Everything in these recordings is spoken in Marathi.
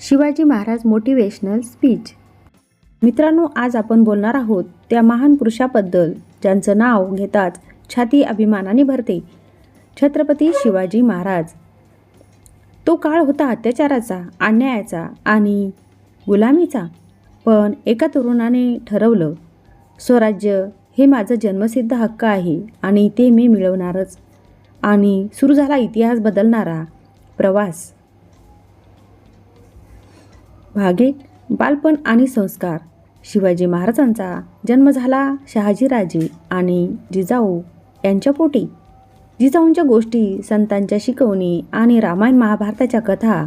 शिवाजी महाराज मोटिवेशनल स्पीच मित्रांनो आज आपण बोलणार आहोत त्या महान पुरुषाबद्दल ज्यांचं नाव घेताच छाती अभिमानाने भरते. छत्रपती शिवाजी महाराज. तो काळ होता अत्याचाराचा अन्यायाचा आणि गुलामीचा. पण एका तरुणाने ठरवलं स्वराज्य हे माझं जन्मसिद्ध हक्क आहे आणि ते मी मिळवणारच. आणि सुरू झाला इतिहास बदलणारा प्रवास. भागे बालपण आणि संस्कार. शिवाजी महाराजांचा जन्म झाला शहाजीराजे आणि जिजाऊ यांच्या पोटी. जिजाऊंच्या गोष्टी संतांच्या शिकवणी आणि रामायण महाभारताच्या कथा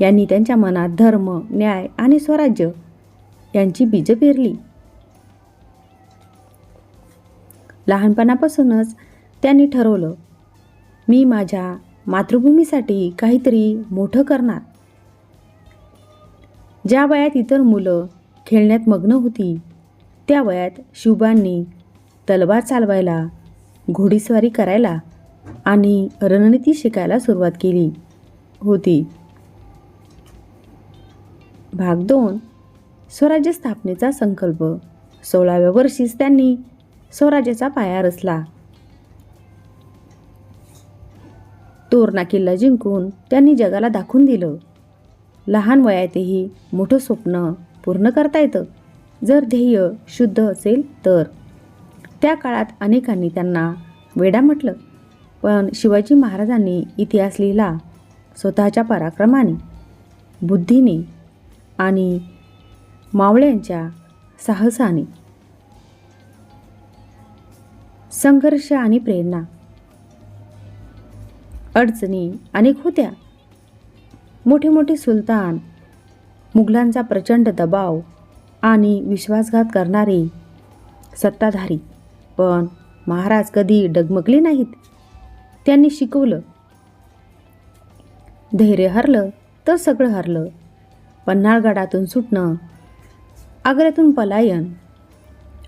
यांनी त्यांच्या मनात धर्म न्याय आणि स्वराज्य यांची बीजं पेरली. लहानपणापासूनच त्यांनी ठरवलं मी माझ्या मातृभूमीसाठी काहीतरी मोठं करणार. ज्या वयात इतर मुलं खेळण्यात मग्न होती त्या वयात शिवबांनी तलवार चालवायला घोडीस्वारी करायला आणि रणनीती शिकायला सुरुवात केली होती. भाग दोन स्वराज्य स्थापनेचा संकल्प. सोळाव्या वर्षीच त्यांनी स्वराज्याचा पाया रचला. तोरणा किल्ला जिंकून त्यांनी जगाला दाखवून दिलं. लहान वयातही मोठं स्वप्न पूर्ण करता येतं. जर ध्येय शुद्ध असेल तर. त्या काळात अनेकांनी त्यांना वेडा म्हटलं. पण शिवाजी महाराजांनी इतिहास लिहिला स्वतःच्या पराक्रमाने. बुद्धीने आणि मावळ्यांच्या साहसाने. संघर्ष आणि प्रेरणा. अडचणी अनेक होत्या. मोठे मोठे सुलतान मुघलांचा प्रचंड दबाव आणि विश्वासघात करणारे सत्ताधारी. पण महाराज कधी डगमगले नाहीत? त्यांनी शिकवलं. धैर्य हरलं तर सगळं हरलं. पन्हाळगडातून सुटणं आग्र्यातून पलायन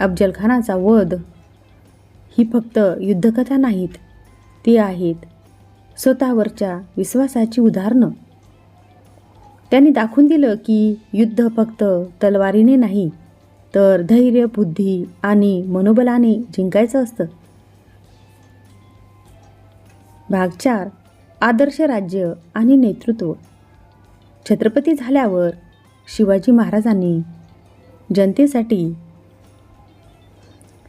अफजलखानाचा वध ही फक्त युद्धकथा नाहीत ती आहेत स्वतःवरच्या विश्वासाची उदाहरणं. त्यांनी दाखवून दिलं की युद्ध फक्त तलवारीने नाही तर धैर्य बुद्धी आणि मनोबलाने जिंकायचं असतं. भाग चार आदर्श राज्य आणि नेतृत्व. छत्रपती झाल्यावर शिवाजी महाराजांनी जनतेसाठी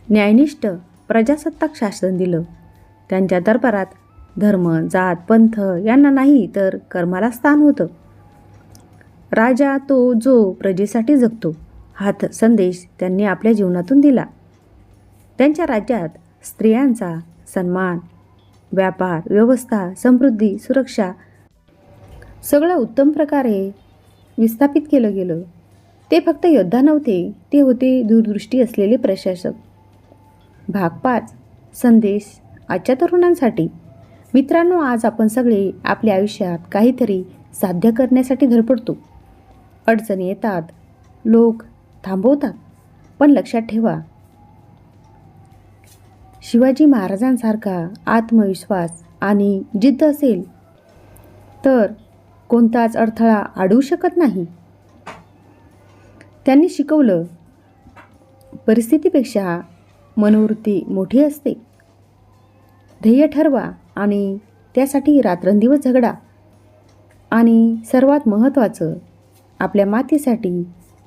न्यायनिष्ठ प्रजासत्ताक शासन दिलं. त्यांच्या दरबारात धर्म जात पंथ यांना नाही तर कर्माला स्थान होतं. राजा तो जो प्रजेसाठी जगतो हात संदेश त्यांनी आपल्या जीवनातून दिला. त्यांच्या राज्यात स्त्रियांचा सन्मान व्यापार व्यवस्था समृद्धी सुरक्षा सगळं उत्तम प्रकारे विस्थापित केलं गेलं. ते फक्त योद्धा नव्हते ते होते दूरदृष्टी असलेले प्रशासक. भाग पाच संदेश आजच्या तरुणांसाठी. मित्रांनो आज आपण सगळे आपल्या आयुष्यात काहीतरी साध्य करण्यासाठी धडपडतो. अडचणी येतात. लोक थांबवतात. पण लक्षात ठेवा शिवाजी महाराजांसारखा आत्मविश्वास आणि जिद्द असेल तर कोणताच अडथळा अडवू शकत नाही. त्यांनी शिकवलं परिस्थितीपेक्षा मनोवृत्ती मोठी असते. ध्येय ठरवा आणि त्यासाठी रात्रंदिवस झगडा. आणि सर्वात महत्त्वाचं आपल्या मातीसाठी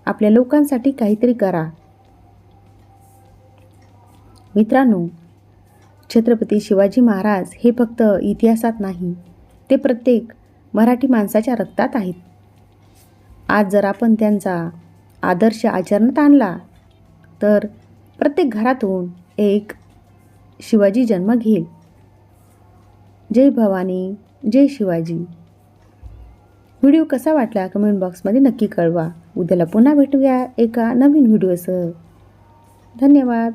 आपल्या लोकांसाठी काहीतरी करा. मित्रांनो छत्रपती शिवाजी महाराज हे फक्त इतिहासात नाही ते प्रत्येक मराठी माणसाच्या रक्तात आहेत. आज जर आपण त्यांचा आदर्श आचरणात आणला तर प्रत्येक घरातून एक शिवाजी जन्म घेईल. जय भवानी जय शिवाजी. व्हिडिओ कसा वाटला कमेंट बॉक्समध्ये नक्की कळवा. उद्याला पुन्हा भेटूया एका नवीन व्हिडिओसह. धन्यवाद.